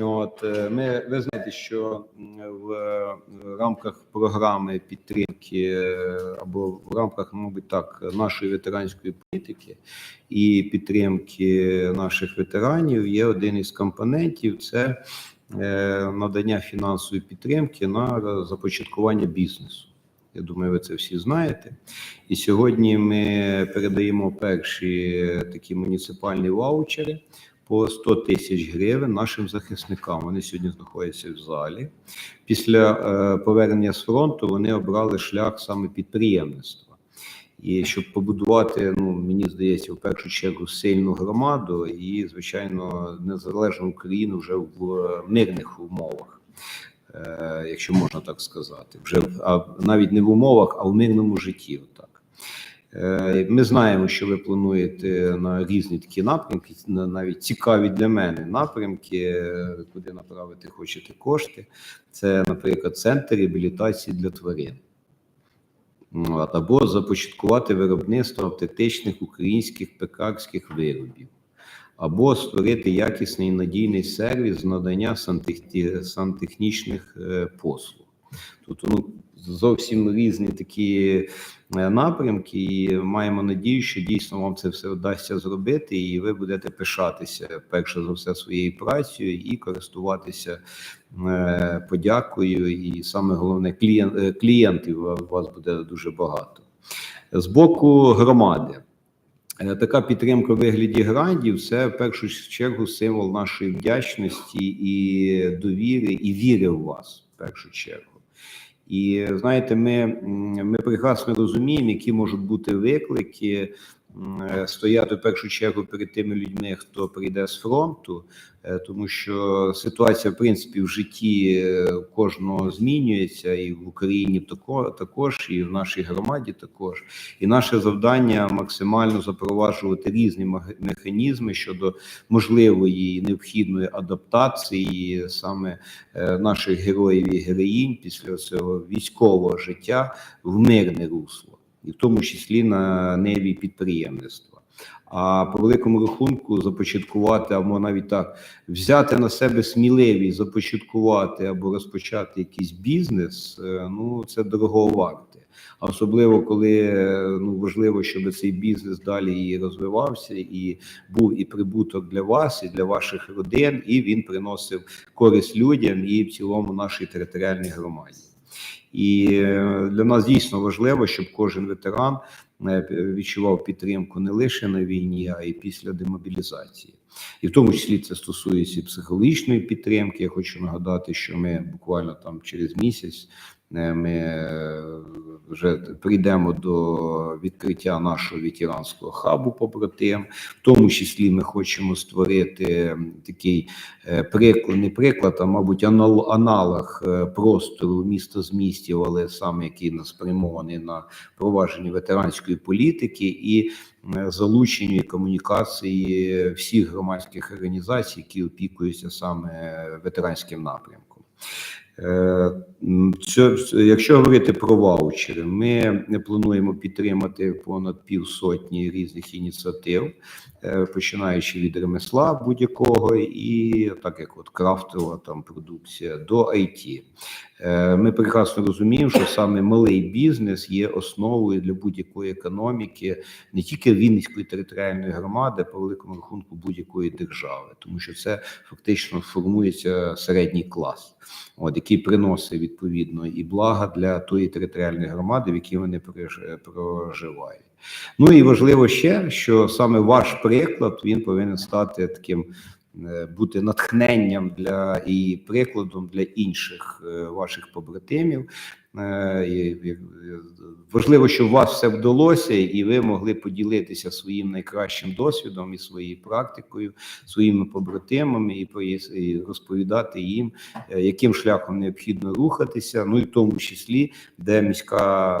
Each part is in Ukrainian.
От е, ми ви знаєте, що в рамках програми підтримки е, або в рамках, мабуть, так, нашої ветеранської політики і підтримки наших ветеранів є один із компонентів це е, надання фінансової підтримки на започаткування бізнесу. Я думаю, ви це всі знаєте. І сьогодні ми передаємо перші такі муніципальні ваучери по 100 тисяч гривень нашим захисникам. Вони сьогодні знаходяться в залі. Після е, повернення з фронту вони обрали шлях саме підприємництва. І щоб побудувати, ну мені здається, в першу чергу сильну громаду і, звичайно, незалежну Україну вже в мирних умовах, е, якщо можна так сказати, вже а навіть не в умовах, а в мирному житті. Отак. Е, Ми знаємо, що ви плануєте на різні такі напрямки, навіть цікаві для мене напрямки, е, куди направити хочете кошти. Це, наприклад, центр реабілітації для тварин. Або започаткувати виробництво автентичних українських пекарських виробів, або створити якісний і надійний сервіс надання сантехнічних е, послуг. Тобто ну, зовсім різні такі е, напрямки, і маємо надію, що дійсно вам це все вдасться зробити, і ви будете пишатися перше за все своєю працею і користуватися е, подякою. І саме головне, клієнт, е, клієнтів у вас буде дуже багато. З боку громади. Е, Така підтримка у вигляді грантів це в першу чергу символ нашої вдячності і довіри, і віри в вас в першу чергу. І знаєте, ми, ми прекрасно розуміємо, які можуть бути виклики стояти в першу чергу перед тими людьми, хто прийде з фронту, е, тому що ситуація, в принципі, в житті е, кожного змінюється, і в Україні тако- також, і в нашій громаді також. І наше завдання максимально запроваджувати різні механізми щодо можливої і необхідної адаптації саме е, наших героїв і героїнь після цього військового життя в мирне русло, і в тому числі на небі підприємництва. А по великому рахунку започаткувати або навіть так взяти на себе сміливість, започаткувати або розпочати якийсь бізнес. е, Ну це дорого варте. А особливо коли е, ну важливо, щоб цей бізнес далі і розвивався, і був і прибуток для вас, і для ваших родин, і він приносив користь людям і в цілому нашій територіальній громаді. І е, для нас дійсно важливо, щоб кожен ветеран е, відчував підтримку не лише на війні, а й після демобілізації. І в тому числі це стосується і психологічної підтримки. Я хочу нагадати, що ми буквально там через місяць ми е, вже прийдемо до відкриття нашого ветеранського хабу побратим. В тому числі ми хочемо створити такий е, приклад, не приклад, а мабуть, анал- аналог е, простору міста з містів, але саме який нас спрямований на провадження ветеранської політики і е, залучення комунікації всіх громадських організацій, які опікуються саме ветеранським напрямком. Якщо говорити про ваучери, ми плануємо підтримати понад півсотні різних ініціатив, е, починаючи від ремесла будь-якого, і так як от крафтова там продукція до IT. Е, Ми прекрасно розуміємо, що саме малий бізнес є основою для будь-якої економіки, не тільки Вінницької територіальної громади, а по великому рахунку будь-якої держави, тому що це фактично формується середній клас, от який приносить відповідно і блага для тої територіальної громади, в якій вони прож- проживають. Ну і важливо ще, що саме ваш приклад він повинен стати таким. е, Бути натхненням для і прикладом для інших е, ваших побратимів. Е, Важливо, щоб у вас все вдалося, і ви могли поділитися своїм найкращим досвідом і своєю практикою, своїми побратимами, і розповідати їм, е, яким шляхом необхідно рухатися. Ну і в тому числі, де міська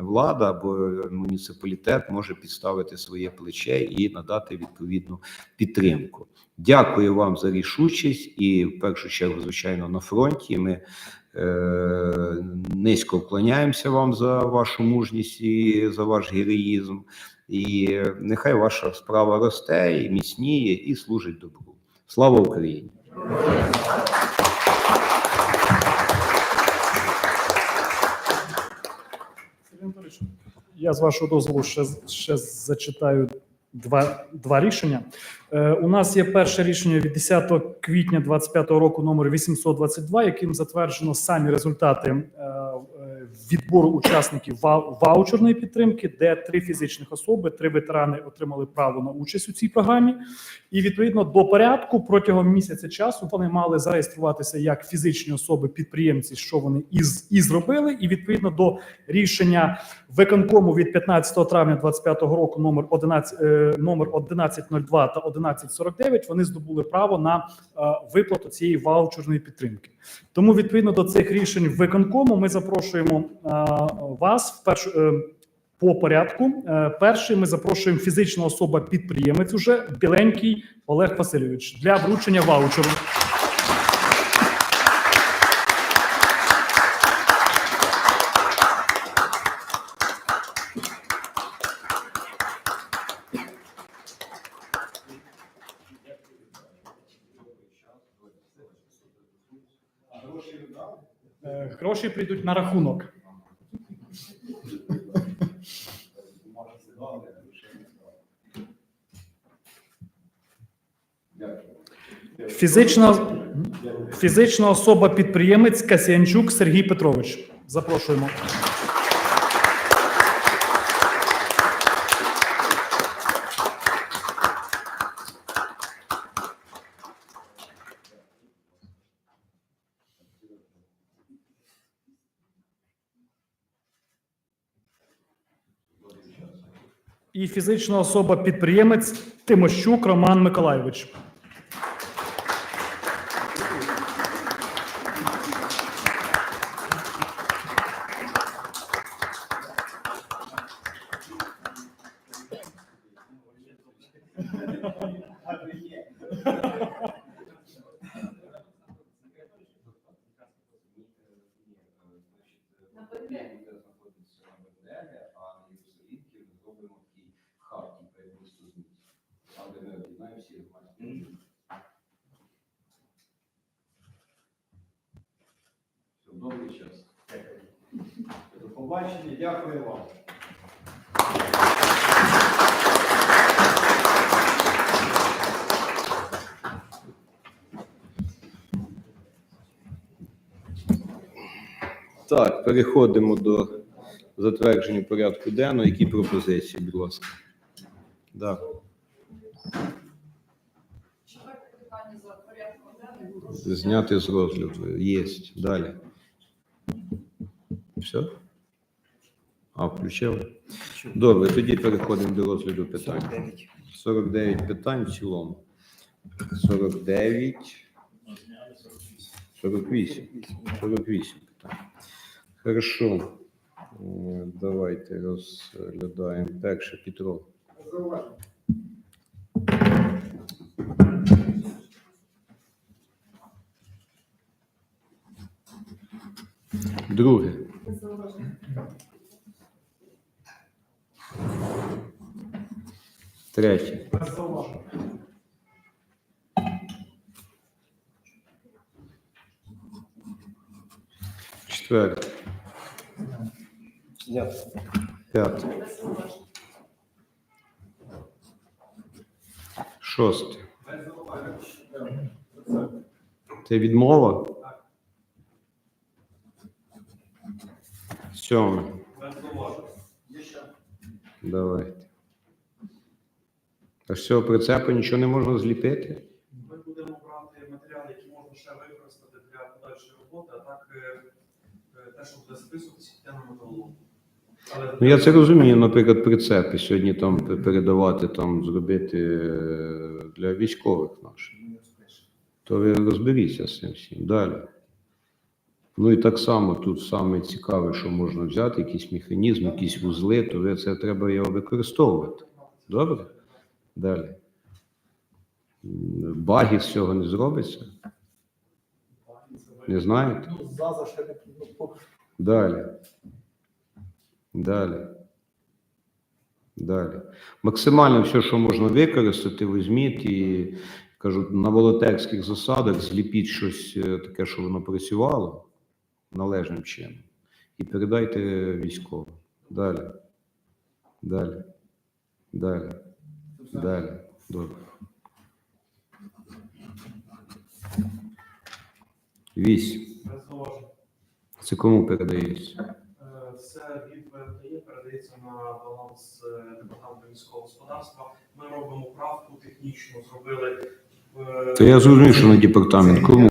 влада або муніципалітет може підставити своє плече і надати відповідну підтримку. Дякую вам за рішучість і в першу чергу, звичайно, на фронті. Ми низько вклоняємося вам за вашу мужність і за ваш героїзм. І е, нехай ваша справа росте і міцніє, і служить добру. Слава Україні! Я з вашого дозволу ще, ще зачитаю два, два рішення. Е, у нас є перше рішення від 10 квітня 2025 року, номер 822, яким затверджено самі результати е, відбору учасників ва- ваучерної підтримки, де три фізичних особи, три ветерани отримали право на участь у цій програмі. І відповідно до порядку протягом місяця часу вони мали зареєструватися як фізичні особи підприємці, що вони і, і зробили. І відповідно до рішення виконкому від 15 травня 2025 року номер 11, е, номер 1102 та 1149 вони здобули право на е, виплату цієї ваучерної підтримки. Тому відповідно до цих рішень виконкому ми запрошуємо е, вас в першу. е, по порядку, Е, перший ми запрошуємо фізична особа підприємець уже біленький Олег Васильович для вручення ваучеру. Гроші прийдуть на рахунок. Фізична, фізична особа підприємець Касянчук Сергій Петрович. Запрошуємо. Фізична особа підприємець Тимощук Роман Миколайович. Добрий час. До побачення, дякую вам. Так, переходимо до затвердження порядку денного. Які пропозиції, будь ласка? Да. Зняти з розгляду. Є. Далі. Все? А, включив? Добре, тоді переходимо до розгляду питань. 49 питань в цілому. 49. 48. 48 питань. Хорошо. Е, Давайте розглядаємо. Перше, Петро. Друге. Третє. Четверте. П'яте. Шосте. Це відмова? Сьоме. Давайте. А з цього прицепу нічого не можна зліпити? Ми будемо брати матеріали, які можна ще використати для подальшої роботи, а так е, е, те, що буде списуватися, йде на металолом. Але Ну я це розумію, наприклад, прицепи сьогодні там передавати, там зробити е, для військових наших. То ви розберіться з цим всім. Далі. Ну і так само тут саме цікаве, що можна взяти, якийсь механізм, якісь вузли, то це треба його використовувати. Добре? Далі. Баги з цього не зробиться? Не знаєте? Ну, ну, Далі. Далі. Далі. Максимально все, що можна використати, візьміть і Кажу, на волонтерських засадах зліпіть щось е, таке, що воно працювало належним чином, і передайте військовим. Далі. Далі. Далі. Далі. Добре. Вісім. Це кому передається? Це від ВМТЄ передається на баланс департаменту міського господарства. Ми робимо правку технічну, зробили е, То я зрозумів, що на департамент. Кому?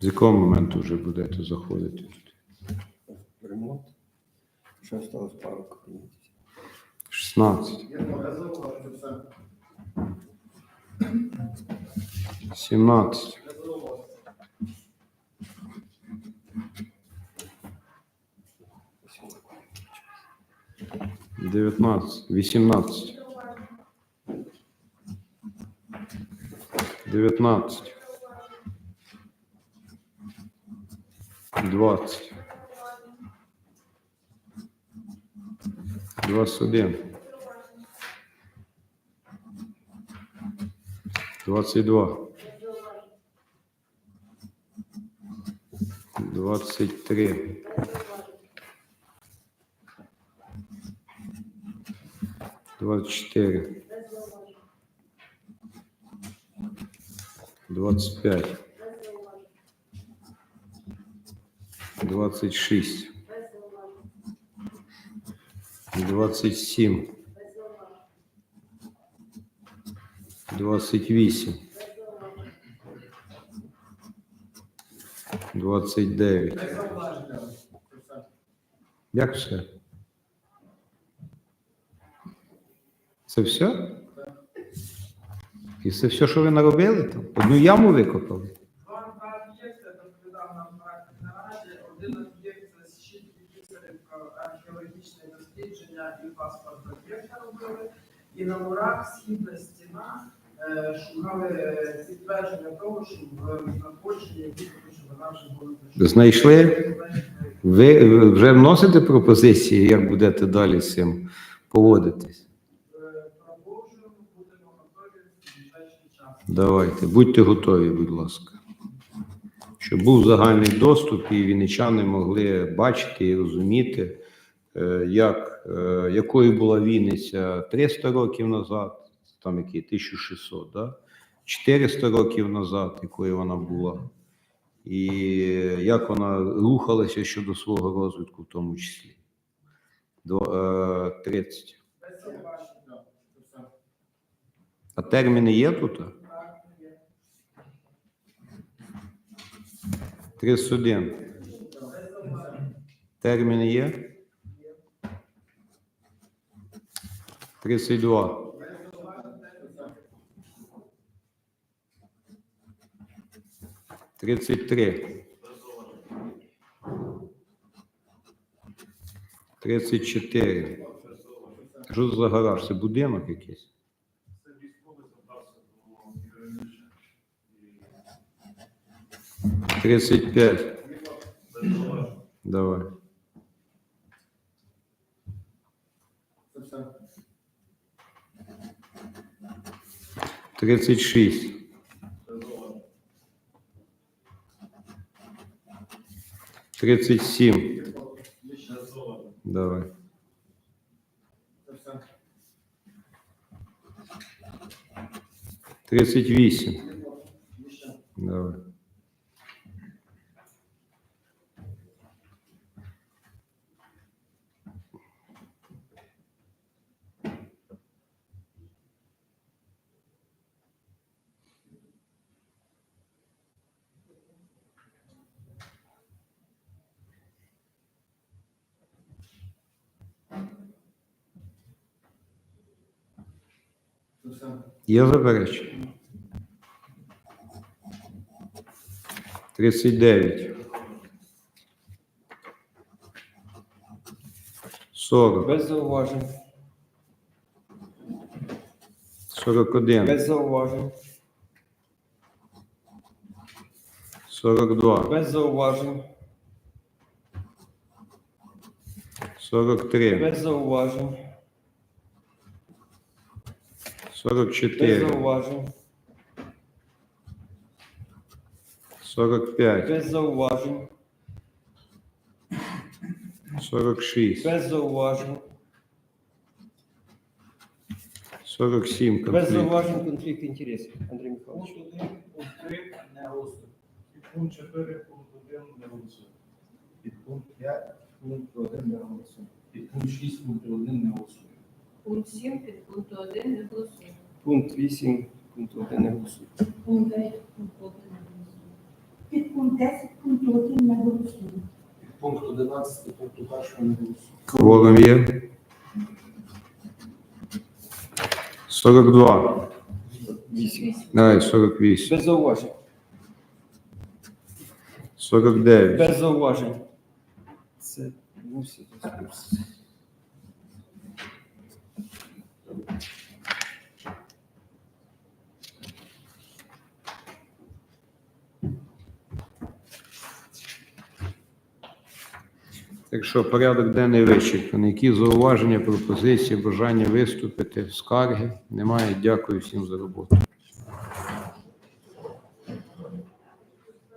З якого моменту вже будете заходити? Ремонт. Ще осталось пару кабінетів. 16. Без зауважень. 17. Без зауважень. 19. 18. 19. 20. 21. 22. 23. 24. 25. 26. 27. 28. 29. Як все? Це все? І це все, що ви наробили там? Одну яму викопали? І на мурах східна стіна е, шукали е, підтвердження того, що в відповідь, що вона вже була Знайшли? Ви вже вносите пропозиції, як будете далі з цим поводитись? Е, Продовжуємо, будемо готові в час. Давайте, будьте готові, будь ласка. Щоб був загальний доступ, і вінничани могли бачити і розуміти, як, е, якою була Вінниця 300 років назад, там які 1600, да? 400 років назад, якою вона була, і як вона рухалася щодо свого розвитку, в тому числі. До е, 30. А терміни є тут? Так, є. 31. Терміни є? 32. 33. 34. Що це за гараж? Це будинок якийсь? Це військове завдався до раніше. 35. Без зауважень. Давай. Тридцять шість. Без зауважень. Тридцять сім. Без зауважень. Давай. Тридцять вісім. Давай. Є заперечення? 39. 40. Без зауважень. 41. Без зауважень. 42. Без зауважень. 43. Без зауважень. 44. Без зауважень. 45. Без зауважень. 46. Без зауважень. 47. Без Конфлікт. зауважень конфлікт інтересів. Андрій Михайлович. Пункт 1, пункт 3 не голосує. Підпункт 4, пункт 1 не голосує. Підпункт 5, пункт 1 не голосує. Підпункт 6, пункт 1 не голосує. Пункт 7 під пункту 1 не голосуємо. Пункт 8, пункт 1 не голосує. Пункт 9 пункт 1 не голосуємо. Підпункт 10 пункту 1 не голосує. Підпункт 11, пункту 1 не голосує. Кворум є. 42. 8. Давай, 48. Без зауважень. 49. Без зауважень. Це мусить. Так що порядок денний вичерпаний. Які зауваження, пропозиції, бажання виступити, скарги? Немає. Дякую всім за роботу.